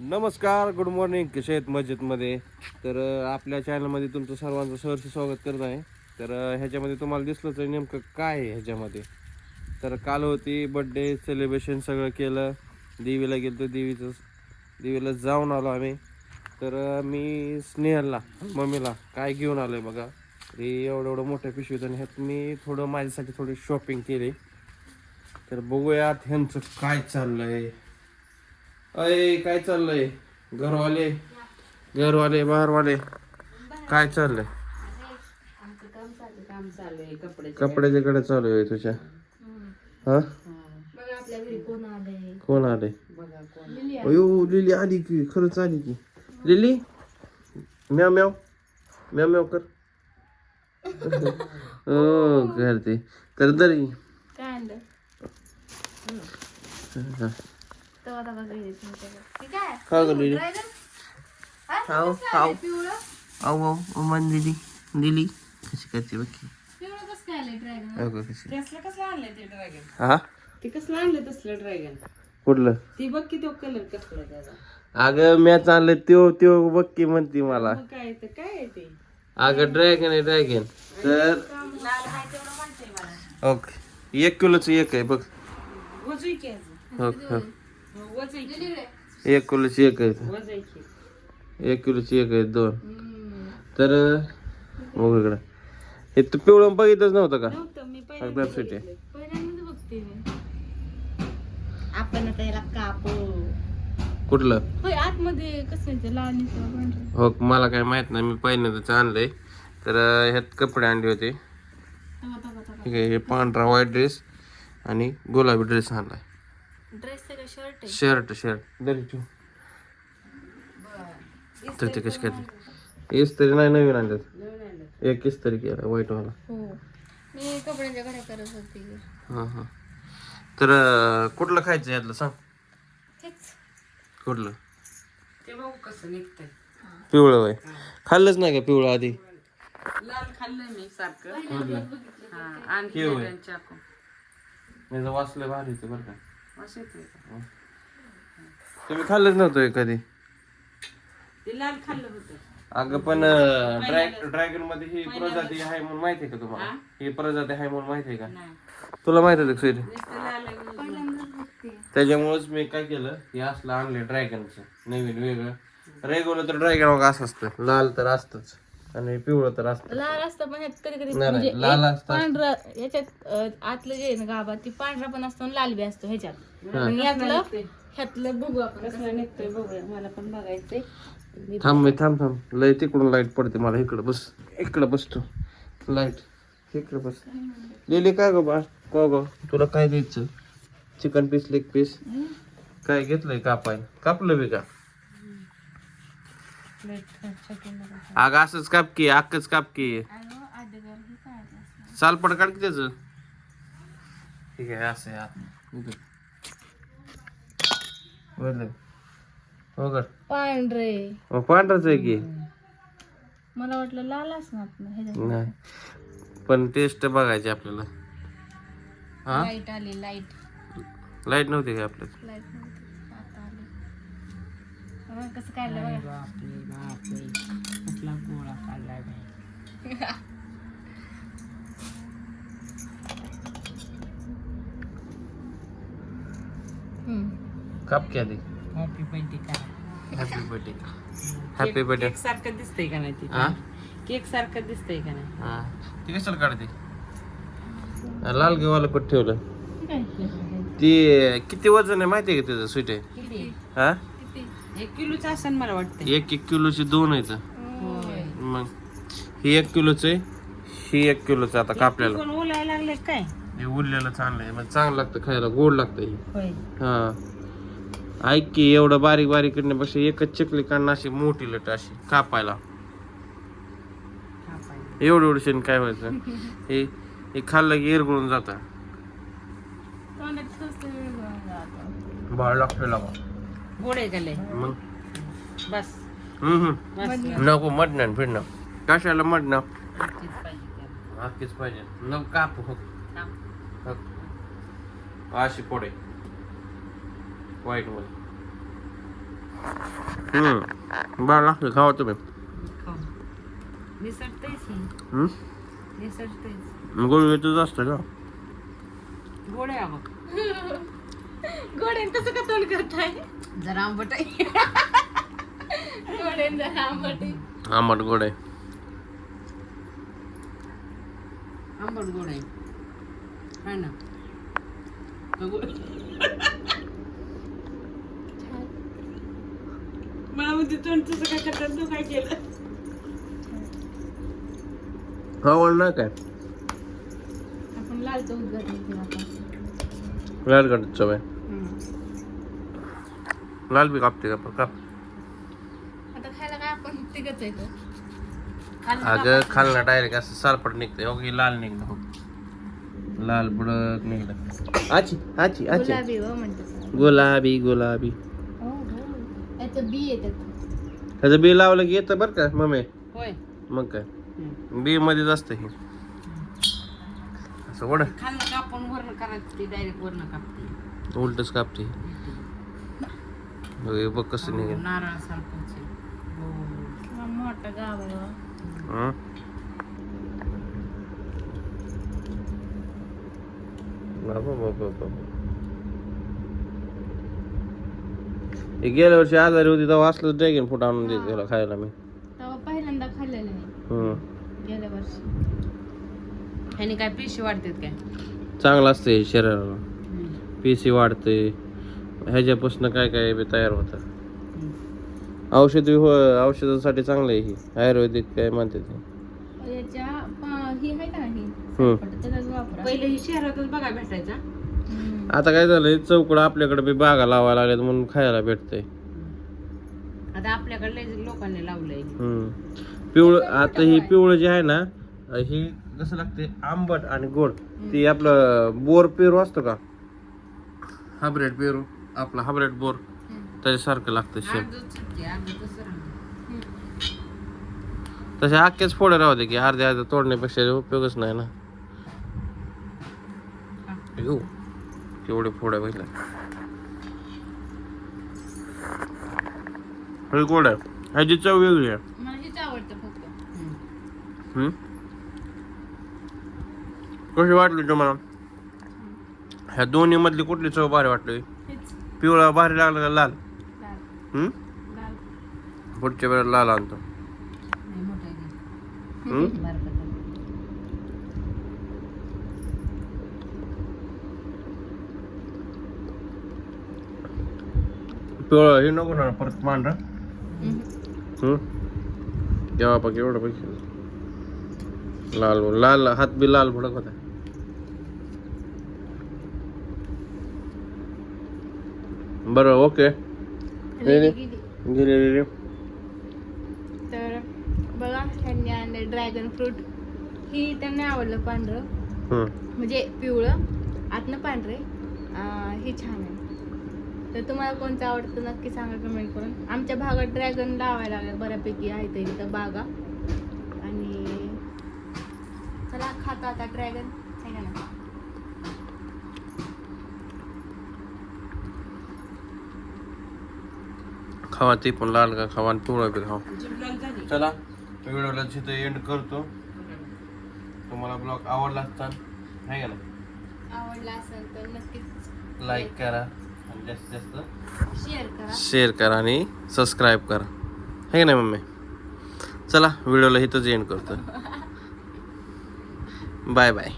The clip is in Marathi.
नमस्कार गुड मॉर्निंग कसे आहेत मजेतमध्ये? तर आपल्या चॅनलमध्ये तुमचं सर्वांचं सहर्ष स्वागत करत आहे. तर ह्याच्यामध्ये तुम्हाला दिसलंच आहे नेमकं काय आहे ह्याच्यामध्ये. तर काल होती बड्डे सेलिब्रेशन सगळं केलं. देवीला गेलो देवीचं देवीला जाऊन आलो आम्ही. तर मी स्नेहलला मम्मीला काय घेऊन आलोय बघा. हे एवढं एवढं मोठ्या पिशवीत आणि ह्यात मी थोडं माझ्यासाठी थोडी शॉपिंग केली. तर बघूयात ह्यांचं काय चाललं आहे अय काय चाललंय? घरवाले? घरवाले बाहेरवाले? काय चाललंय? काम चालू काम चालू आहे कपडे कपड्याच्या कडे चालू आहे तुझ्या. हा? बघा आपल्या घरी कोण आले बघा कोण अयो लिली आली की खरंच आली की. लिली? म्याव म्याव. म्याव म्याव कर. हो करते. कर दरी. काय आणलं? तवा तवा घरी ठीक आहे खा ग लिली ड्रॅगन खाऊ खाऊ. आऊ आऊ मन दिली. दिली. कशी करते बघ काय हा कुठलं ती बघ की. तो कलर कसला त्याचा अगं मॅच आणलं त्यो त्यो बघ की म्हणते मला. काय तर काय आहे ते अगं ड्रॅगन आहे ड्रॅगन तर लाल आहे तेवढं माहिती मला ओके. एक किलोचं एक आहे बघ. वजू एक किलोची एक आहे वजू की एक किलोची एक आहे दोन. तर बघ इकडं. हे तू पिवळं बघितलंच नव्हतं का? नव्हतं मी अगदी upset आहे. पहिल्यांदाच बघते मी. आपण आता याला कापू. कुठलं? आतमध्ये कसं. हो मला काय माहीत नाही मी पहिल्यांदाच आणलंय. तर ह्यात कपडे आणले होते. ठीक आहे हे पांढरा व्हाईट ड्रेस आणि गुलाबी ड्रेस आणलाय. ड्रेस शर्ट आहे. Shirt shirt. दरी तर ते कशी करते इस तरी नाही नवीन आणल्यात. एक इस तरी केला व्हाईट वाला. हो. मी कपड्यांच्या घड्या करत होती. हां हां. तर अं, कुठलं खायचं यातलं सांग. हेच. कुठलं? ते बघू कसं निघतंय. पिवळं वय खाल्लंच नाही का पिवळं आधी? लाल खाल्लं मी सारखं. हा. आणखी चाकू वाचलं भारी होतं बरं का. असं येतंय का? तुम्ही खाल्लंच नव्हतं कधी ते लाल खाल्लं होतं. अगं पण ड्रॅगनमध्ये ही प्रजाती आहे म्हणून माहिती आहे का तुम्हाला? ही? प्रजाती आहे म्हणून माहिती आहे का? नाही. तुला माहीत आहे का सोयरी नुसतं लाल आहे म्हणून. त्याच्यामुळेच मी काय केलं हे असलं आणले ड्रॅगनचं नवीन वेगळं. रेग्युलर तर ड्रॅगन असं असतं लाल तर असतच. आणि पिवळं तर असतं. लाल असतं पण ह्यात कधी कधी नाही, म्हणजे लाल एक असतं. पांढरा याच्यात अं, आतलं जे आहे ना गाभा ती पांढरा पण असतो आणि लाल बी असतो ह्याच्यात. आणि यातलं ह्यातलं बघू आपण कसं निघतोय बघूया. मला पण बघायचंय. थांब मी थांब थांब. लय तिकडून लाइट पडते मला. इकडं बस इकडं बसतो. लाइट इकडं बस. लिहिली काय गो बा? का गो? तुला काय द्यायचं? Chicken piece leg piece? काय घेतलंय कापाय कापलं बी का? अगं असंच काप की अक्कच काप की. सालपड काढ की त्याच. ठीक आहे असं. हो का? पांढरे. मग पांढराच आहे की. मला वाटलं लाल असणार नाही. पण टेस्ट बघायची आपल्याला. हा? लाइट आली लाइट लाइट नव्हती का आपल्यात? कसं काढलं बघा. हम्म. काप की आधी हॅपी बर्थडे का happy birthday happy birthday cake सारखं दिसतंय का नाही ती हा केक सारखं दिसतंय का नाही? हा ती कशाला काढते? लाल घेवाला कुठं ठेवलं? काय? ती किती वजन आहे माहिती आहे का त्याचं स्वीट आहे. किती? हा एक किलोचं असेल मला वाटतं एक एक किलोची दोन आहेत. मग ही एक किलोच आहे ही एक किलोच आता ओलायला लागले काय? हे उरलेलं चांगलं आहे. म्हणजे चांगलं लागतं खायला गोड लागतं हे. होय. हा. ऐक की एवढं बारीक बारीक करण्यापेक्षा एकच चकली काढणं अशी मोठी लट अशी कापायला. एवढं एवढं काय व्हायचं? हे हे खाल्लं की इरगळून जातं. तोंडात कसं वेगळं जातं. बाळ लागतो लावा गोड आहे का लय? मग? बस. हम्म हम्म. मस्त नको मटण फिरणं. कशाला मटण तेच पाहिजे त्याला. नक्कीच पाहिजे. न काप हो. थांब. अशी पोडे वाईटमध्ये हम्म. बरं लागतं खावा तुम्ही. खाऊ. निसटतेच ही हम्म? निसटतेच गोळी येतच असतं का? गोड आहे तसं का तोंड करताय? जरा आंबट आहे जरा आंबट आहे. आंबट गोड. आहे आंबट गोड. आहे है ना. तो गोड मला म्हणते तोंड तसं काय करतात? तू काय केलं? काय? आपण लालचं उद्घाटन केलं आता. लाल काढत सवय लाल बी कापते का? काप आता खायला काय आपण तिघच आहे तो. अगं खालना डायरेक्ट असं सालपट निघतं हो की लाल निघलं हो. लाल बुडक निघलं. आची आची आची. गुलाबी हो म्हणतात गुलाबी गुलाबी. हो हो याचं बी येतात त्याचं. बी लावलं की येतं बरं का मम्मी? होय. मग काय. बी मध्येच असतं हे. असं वड खाल्लं कापून वरण करायचं ती डायरेक्ट वरण कापते. उलटच कापते. हे बघ कसं निघेल नारळासारखंच आहे. हो. हा मोठं गाव आहे हो. हं? बाबा बाबा बाबा हे गेल्या वर्षी आजारी होती तेव्हा असलं ड्रॅगन फ्रूट आणून देत त्याला खायला मी तेव्हा पहिल्यांदा खाल्लेलं नाही हम्म. गेल्या वर्षी ह्याने काय पिशी वाढतात काय चांगलं असतं शरीराला पीसी वाढते ह्याच्यापासून काय काय बी तयार होतं? औषधी हो औषधासाठी चांगलं आहे ही. आयुर्वेदिक काय म्हणते ते. याच्या पा- ही आहे का नाही हम्म. त्याचाच वापर. पहिले ही शहरातच बघा भेटायचा. आता काय झालंय चौकड आपल्याकडे बी बागा लावायला लागल्यात म्हणून खायला भेटतंय. आता आपल्याकडे लय लोकांनी लावलंय. हम्म. पिवळं आता ही पिवळं जे आहे ना हे कसं लागते आंबट आणि गोड. ती आपलं बोर पेरू असतो का? हायब्रेड पेरू. आपला हायब्रेड बोर त्याच्यासारखं लागतं शेप. तसे अख्खेच फोडे राहू दे की अर्धे अर्धे तोडण्यापेक्षा उपयोगच नाही ना. येऊ फोड्या बघितल्या हे गोड आहे. ह्याची चव वेगळी आहे? कशी वाटली तुम्हाला? ह्या दोन्ही मधली कुठली चव भारी वाटली? पिवळा भारी लागला का लाल लाल हम्म? लाल पुढच्या वेळेला लाल आणतो नाही मोठा आहे हम्म? बारका झाला. पिवळं हे नको ना परत पांढरा हम्म. हम्म? तेव्हा बघ एवढं पैसे लाल लाल हात बी लाल भडक होता बरं ओके. गेली, गेली. गेले गेले तर बघा त्यांनी आणलं ड्रॅगन फ्रूट ही त्यांना आवडलं पांढरं. म्हणजे पिवळं आतनं पांढरे. हे छान आहे. तर तुम्हाला कोणतं आवडतं नक्की सांगा कमेंट करून. आमच्या भागात ड्रॅगन लावायला लागलं बऱ्यापैकी आहेत इथं बागा. आणि चला खातो आता ड्रॅगन आहे ना. खावा ते पण लाल का खावा आणि पिवळा बी खावा. चला व्हिडिओला तिथं एंड करतो. तुम्हाला ब्लॉग आवडला असता आहे का ना आवडला असेल तर नक्कीच लाईक करा आणि जास्तीत जास्त शेअर करा. शेअर करा आणि सबस्क्राईब करा. आहे का नाही मम्मी? चला व्हिडिओला इथंच एंड करतो. Bye bye